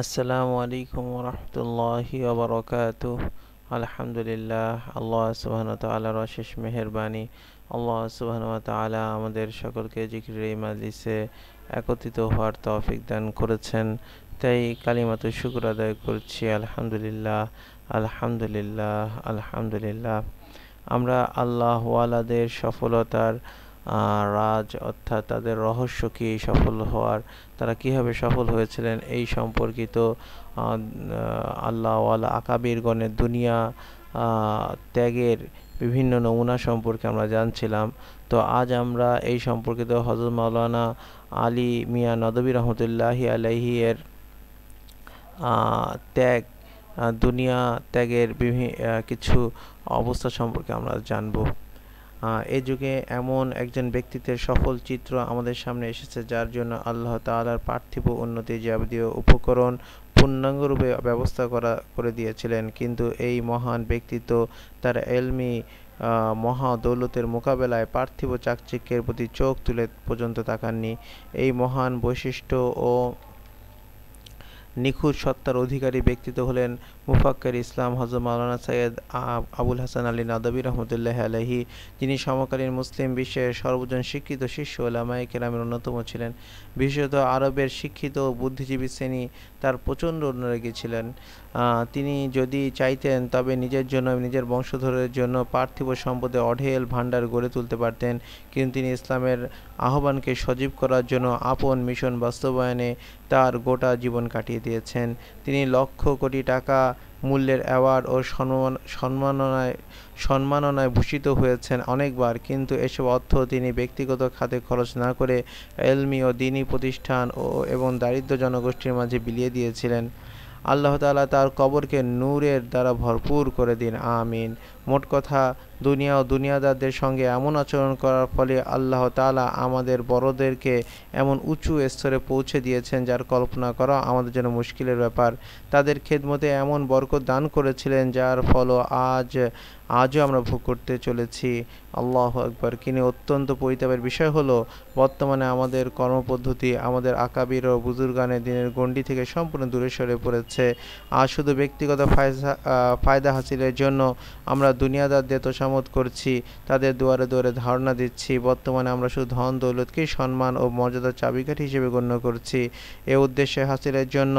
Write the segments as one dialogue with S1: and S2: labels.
S1: আসসালামু আলাইকুম রহমতুল্লাহি ওবরকাত আলহামদুলিল্লাহ, আল্লাহ সুবাহন তালার অশেষ মেহরবানি। আল্লাহ সুবাহন তালা আমাদের সকলকে জিকির মাজলিসে একত্রিত হওয়ার তৌফিক দান করেছেন। তাই কালিমাত শুক্র আদায় করছি, আলহামদুলিল্লাহ আলহামদুলিল্লাহ আলহামদুলিল্লাহ। আমরা আল্লাহওয়ালাদের সফলতার রাজ অর্থাৎ তাদের রহস্য কী সফল হওয়ার, তারা কীভাবে সফল হয়েছিলেন এই সম্পর্কিত আল্লাহওয়ালা আকাবিরগণের দুনিয়া ত্যাগের বিভিন্ন নমুনা সম্পর্কে আমরা জানছিলাম। তো আজ আমরা এই সম্পর্কিত হজরত মাওলানা আলী মিয়া নদবী রহমতুল্লাহি আলাইহি এর ত্যাগ দুনিয়া ত্যাগের বিভিন্ন কিছু অবস্থা সম্পর্কে আমরা জানব। এ যুগে এমন একজন ব্যক্তিত্বের সফল চিত্র আমাদের সামনে এসেছে, যার জন্য আল্লাহ তালার পার্থিব উন্নতি যাবতীয় উপকরণ পূর্ণাঙ্গরূপে ব্যবস্থা করা, করে দিয়েছিলেন। কিন্তু এই মহান ব্যক্তিত্ব তার এলমি মহা দৌলতের মোকাবেলায় পার্থিব চাকচিক্যের প্রতি চোখ তুলে পর্যন্ত তাকাননি। এই মহান বৈশিষ্ট্য ও নিখুঁত সত্তার অধিকারী ব্যক্তিত্ব হলেন মুফাক্কর ইসলাম হজরত মাওলানা সৈয়দ আবুল হাসান আলী নাদবী রহমতুল্লাহ আলহি যিনি সমকালীন মুসলিম বিশ্বের সর্বজন শিক্ষিত শিষ্য ওলামাই কেরামের অন্যতম ছিলেন। বিশেষত আরবের শিক্ষিত বুদ্ধিজীবী শ্রেণি তার প্রচণ্ড অনুরাগী ছিলেন। তিনি যদি চাইতেন তবে নিজের জন্য নিজের বংশধরের জন্য পার্থিব সম্পদে অঢেল ভাণ্ডার গড়ে তুলতে পারতেন। কিন্তু তিনি ইসলামের আহ্বানকে সজীব করার জন্য আপন মিশন বাস্তবায়নে তার গোটা জীবন কাটিয়ে দিয়েছেন। তিনি লক্ষ কোটি টাকা মূল্যের অ্যাওয়ার্ড ও সম্মান, সম্মাননায় সম্মাননায় ভূষিত হয়েছেন অনেকবার। কিন্তু এসব অর্থ তিনি ব্যক্তিগত খাতে খরচ না করে এলমি ও দিনী প্রতিষ্ঠান ও, এবং দারিদ্র জনগোষ্ঠীর মাঝে বিলিয়ে দিয়েছিলেন। আল্লাহ তালা তার কবরকে নূরের দ্বারা ভরপুর করে দিন। আমিন। মোট কথা, দুনিয়া ও দুনিয়াদারদের সঙ্গে এমন আচরণ করার ফলে আল্লাহ তালা আমাদের বড়দেরকে এমন উঁচু স্তরে পৌঁছে দিয়েছেন যার কল্পনা করা আমাদের জন্য মুশকিলের ব্যাপার। তাদের খেদমতে এমন বরকত দান করেছিলেন যার ফল আজ, আজও আমরা ভোগ করতে চলেছি। আল্লাহ একবার কিনে অত্যন্ত পরিতাপের বিষয় হলো, বর্তমানে আমাদের কর্মপদ্ধতি আমাদের আকাবির ও বুজুর্গানের দিনের গণ্ডি থেকে সম্পূর্ণ দূরে সরে পড়েছে। আর শুধু ব্যক্তিগত ফায়দা হাসিলের জন্য আমরা দুনিয়াদারদের তোষামত করছি, তাদের দুয়ারে দুয়ারে ধারণা দিচ্ছি, বর্তমানে আমরা শুধু ধন দৌলতকেই সম্মান ও মর্যাদার চাবিকাঠি হিসেবে গণ্য করছি। এ উদ্দেশ্যে হাসিলের জন্য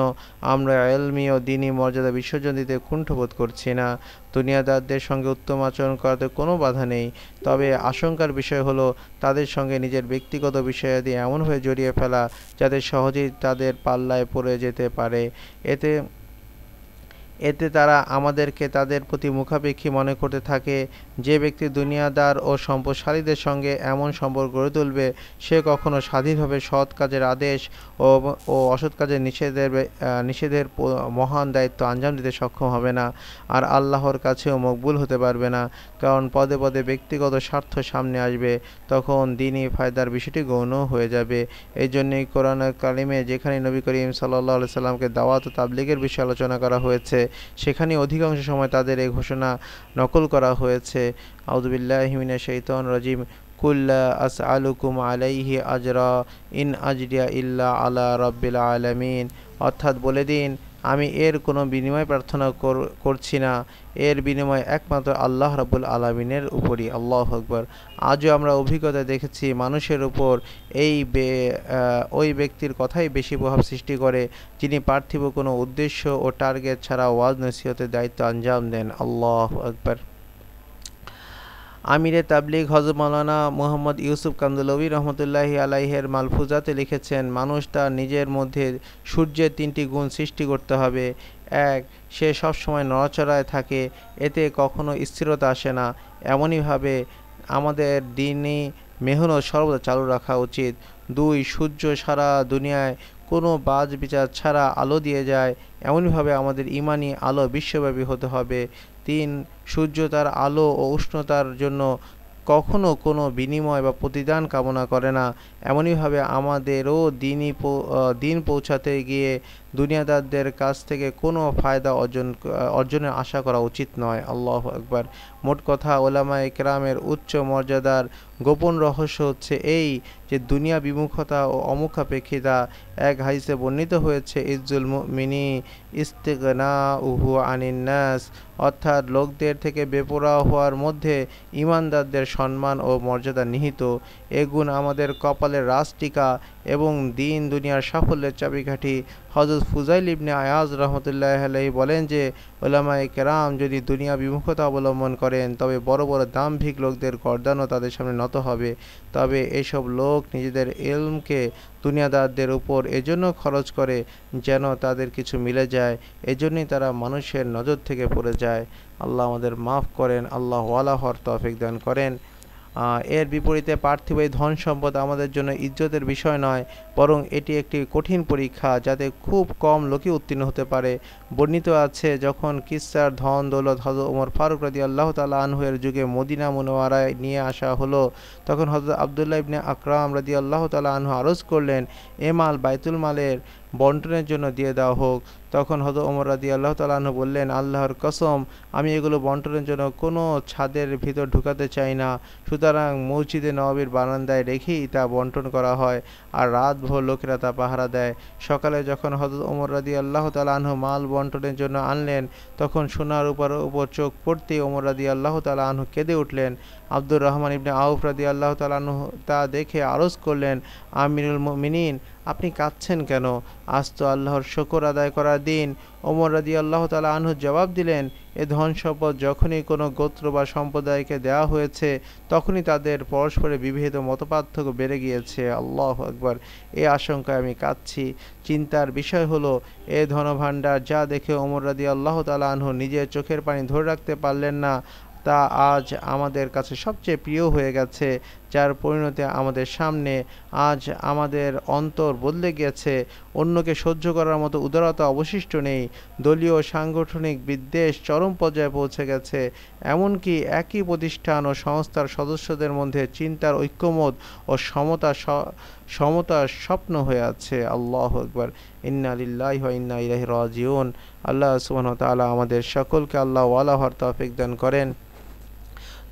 S1: আমরা এলমি ও দিনই মর্যাদা বিসর্জন দিতে কুণ্ঠবোধ করছি না। দুনিয়াদারদের সঙ্গে উত্তম আচরণ করাতে কোনো বাধা নেই। তবে আশঙ্কার বিষয় হলো, তাদের সঙ্গে নিজের ব্যক্তিগত বিষয়াদি এমনভাবে জড়িয়ে ফেলা যাতে সহজেই তাদের পাল্লায় পড়ে যেতে পারে। এতে এতে তারা আমাদেরকে তাদের প্রতি মুখাপেক্ষী মনে করতে থাকে। যে ব্যক্তি দুনিয়াদার ও সম্পদশালীদের সঙ্গে এমন সম্পর্ক গড়ে তুলবে, সে কখনো স্বাধীনভাবে সৎ কাজের আদেশ ও ও অসৎ কাজের নিষেধের নিষেধের মহান দায়িত্ব আঞ্জাম দিতে সক্ষম হবে না আর আল্লাহর কাছেও মকবুল হতে পারবে না। কারণ পদে পদে ব্যক্তিগত স্বার্থ সামনে আসবে, তখন দিনই ফায়দার বিষয়টি গৌণ হয়ে যাবে। এই জন্যই কোরআন কালিমে যেখানে নবী করিম সাল্লাহ সাল্লামকে দাওয়াত ও তাবলিগের বিষয়ে আলোচনা করা হয়েছে সেখানে অধিকাংশ সময় তাদের এই ঘোষণা নকল করা হয়েছে। আউদুবিল্লাহমিনা শৈতন রাজিম। কুল্লা আস আলুকুম আলাইহি আজরা ইন আজরিয়া ইল্লা আলা রব্বিল আলামিন। অর্থাৎ বলে দিন, আমি এর কোনো বিনিময় প্রার্থনা করছি না। এর বিনিময়ে একমাত্র আল্লাহ রাবুল আলমিনের উপরই। আল্লাহ আকবর। আজও আমরা অভিজ্ঞতা দেখেছি, মানুষের উপর এই ওই ব্যক্তির কথাই বেশি প্রভাব সৃষ্টি করে, যিনি পার্থিব কোনো উদ্দেশ্য ও টার্গেট ছাড়া ওয়াজ নসিহতের দায়িত্ব আঞ্জাম দেন। আল্লাহ আকবর। আমিরে তাবলিগ হজরত মৌলানা মোহাম্মদ ইউসুফ কান্দুলবী রহমতুল্লাহি আলাইহের মালফুজাতে লিখেছেন মানুষ তার নিজের মধ্যে সূর্যের তিনটি গুণ সৃষ্টি করতে হবে। এক, সে সবসময় নড়াচড়ায় থাকে, এতে কখনো স্থিরতা আসে না। এমনইভাবে আমাদের দিনই মেহনত সর্বদা চালু রাখা উচিত। দুই, সূর্য সারা দুনিয়ায় কোনো বাজ বিচার ছাড়া আলো দিয়ে যায়। এমনভাবে আমাদের ইমানি আলো বিশ্বব্যাপী হতে হবে। তিন, সূর্য তার আলো ও উষ্ণতার জন্য কখনো কোনো বিনিময় বা প্রতিদান কামনা করে না। এমনইভাবে আমাদেরও দিনই দিন পৌঁছাতে গিয়ে দুনিয়াদারদের কাছ থেকে কোনো ফায়দা অর্জন, অর্জনের আশা করা উচিত নয়। আল্লাহ একবার মোট কথা ওলামা একরামের উচ্চ মর্যাদার গোপন রহস্য হচ্ছে এই যে দুনিয়া বিমুখতা ও অমুখাপেক্ষিতা এক হাইসে বর্ণিত হয়েছে, ইজ্জুল মিনি ইস্তেগনা উহু আনিন্নাস অর্থাৎ লোকদের থেকে বেপরা হওয়ার মধ্যে ইমানদারদের সম্মান ও মর্যাদা নিহিত। এগুণ আমাদের কপালের রাজটিকা এবং দিন দুনিয়ার সাফল্যের চাবিকাঠি। হজরত ফুজাইল ইবনে আয়াজ রহমতুল্লাহ আলাই বলেন যে ওলামাই কেরাম যদি দুনিয়া বিমুখতা অবলম্বন করেন, তবে বড় বড় দাম্ভিক লোকদের গর্দানও তাদের সামনে নত হবে। তবে এসব লোক নিজেদের এলমকে দুনিয়াদারদের উপর এজন্য খরচ করে যেন তাদের কিছু মিলে যায়, এজন্যই তারা মানুষের নজর থেকে পড়ে যায়। আল্লাহ আমাদের মাফ করেন আল্লাহ ওয়ালাহর তফিক দান করেন। এর বিপরীতে পার্থিব এই ধন সম্পদ আমাদের জন্য ইজ্জতের বিষয় নয়, বরং এটি একটি কঠিন পরীক্ষা যাতে খুব কম লোকই উত্তীর্ণ হতে পারে। বর্ণিত আছে, যখন কিসার ধন দৌলত হজরত ওমর ফারুক রাজি আল্লাহ তালা আনহুয়ের যুগে মদিনা মনোয়ারায় নিয়ে আসা হলো, তখন হজরত আবদুল্লাহ ইবনে আকরাম রাজি আল্লাহ তালা আনহু আরজ করলেন, এ মাল বাইতুল মালের বন্টনের জন্য দিয়ে দেওয়া হোক। তখন হদ ওমর রাদি আল্লাহ তালাহ বললেন, আল্লাহর কসম, আমি এগুলো বন্টনের জন্য কোনো ছাদের ভিতর ঢুকাতে চাই না। সুতরাং মসজিদে নবাবির বারান্দায় রেখেই তা বন্টন করা হয় আর রাত ভোর লোকেরা তা পাহারা দেয়। সকালে যখন হজরত ওমর রাদি আল্লাহ তালাহ মাল বন্টনের জন্য আনলেন, তখন সোনার উপর উপর চোখ পড়তে ওমর রাদি আল্লাহ তালাহ কেঁদে উঠলেন। আব্দুর রহমান ইবনে আউফ রাদি আল্লাহ তালাহ তা দেখে আরজ করলেন, আমিরুল মিনিন আপনি কাঁদছেন কেন? আজ তো আল্লাহর শকর আদায় করার দিন। ওমর রাদি আল্লাহ তালা আনহু জবাব দিলেন, এ ধন সম্পদ যখনই কোনো গোত্র বা সম্প্রদায়কে দেওয়া হয়েছে, তখনই তাদের পরস্পরে বিভেদ মতপার্থক্য বেড়ে গিয়েছে। আল্লাহ একবার এ আশঙ্কায় আমি কাঁদছি। চিন্তার বিষয় হলো, এ ধনভাণ্ডার যা দেখে ওমর রাদি আল্লাহ তালা আনহু নিজের চোখের পানি ধরে রাখতে পারলেন না, তা আজ আমাদের কাছে সবচেয়ে প্রিয় হয়ে গেছে। যার পরিণতি আমাদের সামনে, আজ আমাদের অন্তর বদলে গেছে। অন্যকে সহ্য করার মতো উদারতা অবশিষ্ট নেই। দলীয় সাংগঠনিক বিদ্বেষ চরম পর্যায়ে পৌঁছে গেছে। এমনকি একই প্রতিষ্ঠান ও সংস্থার সদস্যদের মধ্যে চিন্তার ঐক্যমত ও সমতা সমতার স্বপ্ন হয়ে আছে। আল্লাহ একবার ইন্না লিল্লাহ ইন্না ইলাহি রাজিউন। আল্লাহ সুবহানাহু তাআলা আমাদের সকলকে আল্লাহ ওয়ালাহর তৌফিক দান করেন।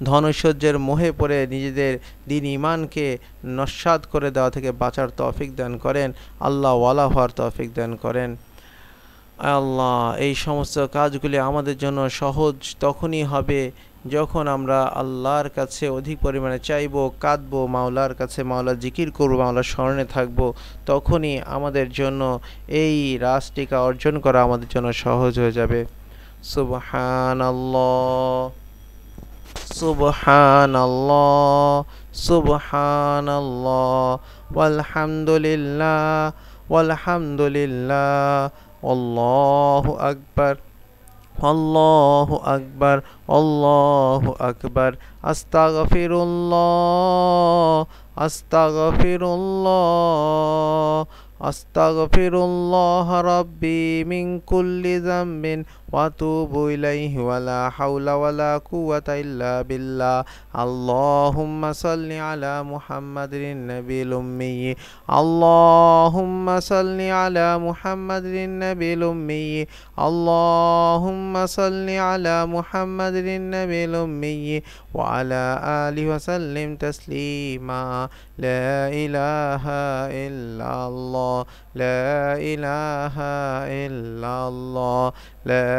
S1: ধনৈশ্বর্যের মোহে পড়ে নিজেদের দিন ইমানকে নস্বাদ করে দেওয়া থেকে বাঁচার তৌফিক দান করেন। আল্লাহ ওয়ালা হওয়ার তৌফিক দান করেন। আল্লাহ, এই সমস্ত কাজগুলি আমাদের জন্য সহজ তখনই হবে যখন আমরা আল্লাহর কাছে অধিক পরিমাণে চাইব, কাঁদব, মাওলার কাছে মাওলা জিকির করব, মাওলার স্মরণে থাকব, তখনই আমাদের জন্য এই রাজটিকা অর্জন করা আমাদের জন্য সহজ হয়ে যাবে। সুবহান আল্লাহ سبحان الله سبحان الله والحمد لله والحمد لله والله أكبر الله أكبر الله أكبر. أستغفر الله أستغفر الله أستغفر الله ربي من كل ذنب. وأتوب إليه ولا حول ولا قوة إلا بالله. اللهم صل على محمد النبي الأمي. اللهم صل على محمد النبي الأمي. اللهم صل على محمد النبي الأمي. وعلى آله وسلم تسليما. لا إله إلا الله. لا إله إلا الله. لا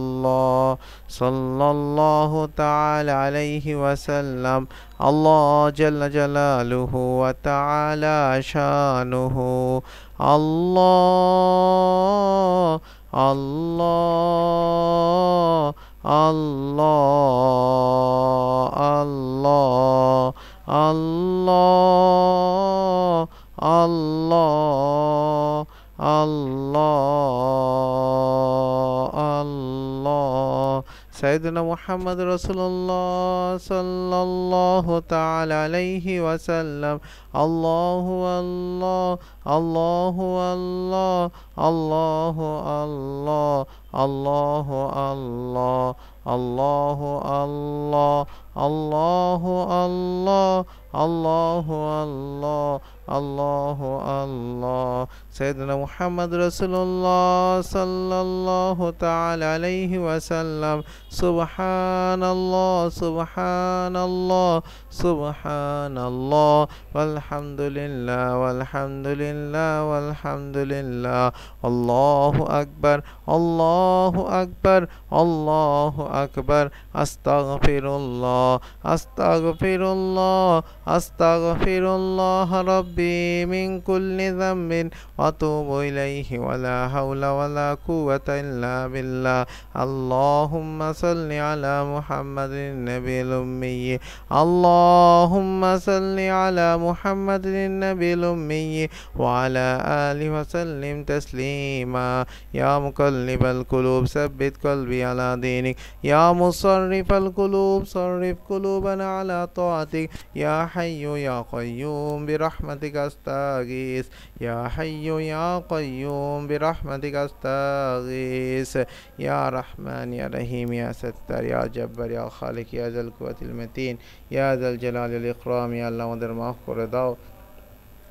S1: صلى الله تعالى عليه وسلم الله جل جلاله وتعالى شانه الله الله الله الله الله الله الله سيدنا محمد رسول الله صلى الله تعالى عليه وسلم الله الله الله الله الله الله الله الله الله الله الله الله الله الله الله الله. سيدنا محمد رسول الله صلى الله تعالى عليه وسلم. سبحان الله سبحان الله سبحان الله والحمد لله والحمد لله والحمد لله الله أكبر الله أكبر الله أكبر. أستغفر الله أستغفر الله أستغفر الله ربي. من كل ذنب وأتوب إليه ولا حول ولا قوة إلا بالله. اللهم صل على محمد النبي الأمي. اللهم صل على محمد النبي الأمي وعلى آله وسلم تسليما. يا مقلب القلوب ثبت قلبي على دينك. يا مصرف القلوب صرف قلوبنا على طاعتك. يا حي يا قيوم برحمتك استغيث يا حي يا قيوم برحمتك استغيث يا رحمن يا رحيم يا ستار يا جبار يا خالق يا ذا القوة المتين يا ذا الجلال والإكرام يا الله আমাদের মাফ করে দাও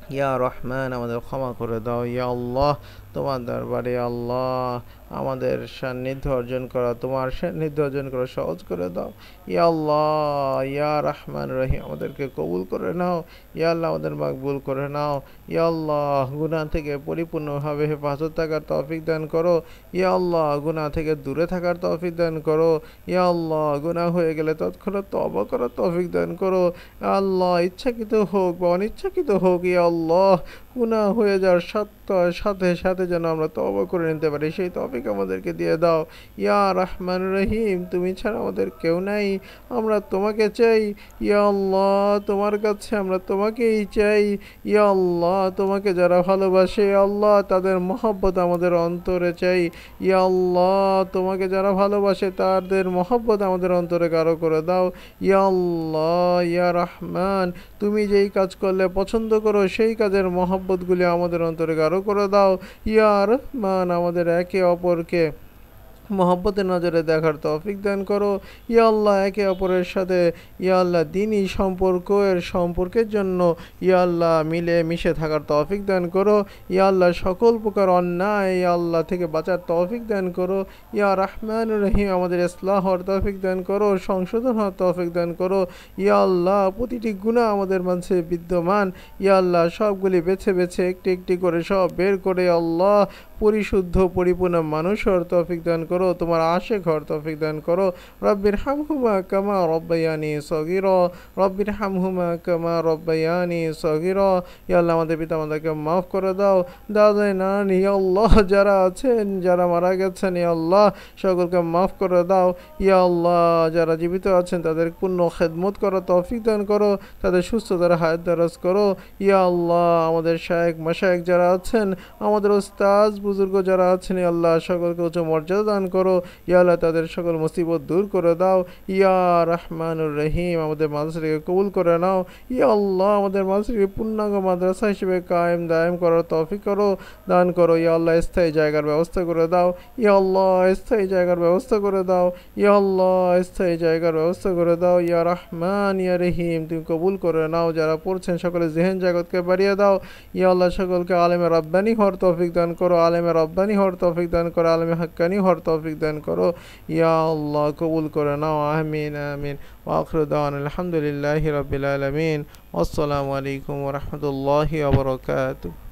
S1: ইয়া রহমান আমাদের ক্ষমা করে দাও ইয়া আল্লাহ তোমার দরবারে আল্লাহ আমাদের সান্নিধ্য অর্জন করা, তোমার সান্নিধ্য অর্জন করা, সহজ করে দাও। ইয়া আল্লাহ, ইয়া রহমান রহিম, আমাদেরকে কবুল করে নাও। ইয়া আল্লাহ, আমাদের মাকবুল করে নাও। ইয়া আল্লাহ, গুনাহ থেকে পরিপূর্ণভাবে হেফাজত থাকার তৌফিক দান করো। ইয়া আল্লাহ, গুনাহ থেকে দূরে থাকার তৌফিক দান করো। ইয়া আল্লাহ, গুনাহ হয়ে গেলে তৎক্ষণাৎ তওবা করার তৌফিক দান করো। আল্লাহ, ইচ্ছাকৃত হোক বা অনিচ্ছাকৃত হোক, ইয়া আল্লাহ গুনাহ হয়ে যাওয়ার সাথে সাথে যেন আমরা তওবা করে নিতে পারি। সেই তৌফিক আমাদেরকে দিয়ে দাও। ইয়া রহমান রহিম, তুমি ছাড়া আমাদের কেউ নাই। আমরা তোমাকে চাই। ইয়া আল্লাহ, তোমার কাছে আমরা তোমাকেই চাই। ইয়া আল্লাহ, তোমাকে যারা ভালোবাসে আল্লাহ, তাদের মহব্বত আমাদের অন্তরে চাই। ইয়া আল্লাহ, তোমাকে যারা ভালোবাসে, তাদের মহব্বত আমাদের অন্তরে গাঢ় করে দাও। ইয়া আল্লাহ, ইয়া রহমান, তুমি যেই কাজ করলে পছন্দ করো, সেই কাজের মহব্বতগুলি আমাদের অন্তরে গাঢ় করে দাও। ইয়া রহমান আমাদের একে অপরকে মহব্বতের নজরে দেখার তৌফিক দান করো। ইয়া আল্লাহ, একে অপরের সাথে, ইয়া আল্লাহ, দিনই সম্পর্ক এর সম্পর্কের জন্য ইয়া আল্লাহ মিলে মিশে থাকার তৌফিক দান করো। ইয়া আল্লাহ, সকল প্রকার অন্যায় ইয়া আল্লাহ থেকে বাঁচার তৌফিক দান করো। ইয়া রহমান রহিম, আমাদের ইসলাহ হওয়ার তৌফিক দান করো, সংশোধন হওয়ার তৌফিক দান করো। ইয়া আল্লাহ, প্রতিটি গুণা আমাদের মাঝে বিদ্যমান। ইয়া আল্লাহ, সবগুলি বেছে বেছে একটি একটি করে সব বের করে আল্লাহ, পরিশুদ্ধ, পরিপূর্ণ মানুষ হওয়ার তৌফিক দান করো। তোমার আশে ঘর তৌফিক দান করো। রব্বির হামহুমা কামা রব্বায়ানি সগির, রব্বির হামহুমা কামা রব্বায়ানি সগির। ইয়াল্লাহ আমাদের পিতা আমাদেরকে মাফ করে দাও। দাদা নানি আল্লাহ, যারা আছেন, যারা মারা গেছেন আল্লাহ, সকলকে মাফ করে দাও। ইয়া আল্লাহ, যারা জীবিত আছেন, তাদের পূর্ণ খেদমত করো, তৌফিক দান করো। তাদের সুস্থতার হায়াত দারাজ করো। ইয়া আল্লাহ, আমাদের শায়েক মাশায়েক যারা আছেন, আমাদের ওস্তাজ বুজুর্গ যারা আছেন আল্লাহ, সকলকে উচ্চ মর্যাদা দান করো, ইয়া আল্লাহ তাদের সকল মুসিবত দূর করে দাও। ইয়া রহমানুর রহিম, আমাদের মাদ্রাসাকে কবুল করে নাও। ইয়া আল্লাহ, আমাদের মাদ্রাসাকে পূর্ণাঙ্গ মাদ্রাসা হিসেবে কায়েম দায়েম করার তৌফিক করো, দান করো। ইয়া আল্লাহ, স্থায়ী জায়গার ব্যবস্থা করে দাও। ইয়া আল্লাহ, স্থায়ী জায়গার ব্যবস্থা করে দাও। ইয়া আল্লাহ, স্থায়ী জায়গার ব্যবস্থা করে দাও। ইয়া রহমান, ইয়া রহিম, তুমি কবুল করে নাও। যারা পড়ছেন, সকলে জেহেন জগৎকে বাড়িয়ে দাও। ইয়া আল্লাহ, সকলকে আলেমে রব্বানি হওয়ার তৌফিক দান করো। আলেমে রব্বানি হওয়ার তৌফিক দান করো। আলেমে হাক্কানি হওয়ার তৌফিক দান করো ইয়া আল্লাহ কবুল করে নাও আমিন আমিন ওয়াখরু দাওয়ান আলহামদুলিল্লাহি রাব্বিল আলামিন আসসালামু আলাইকুম ওয়া রাহমাতুল্লাহি ওয়া বারাকাতুহু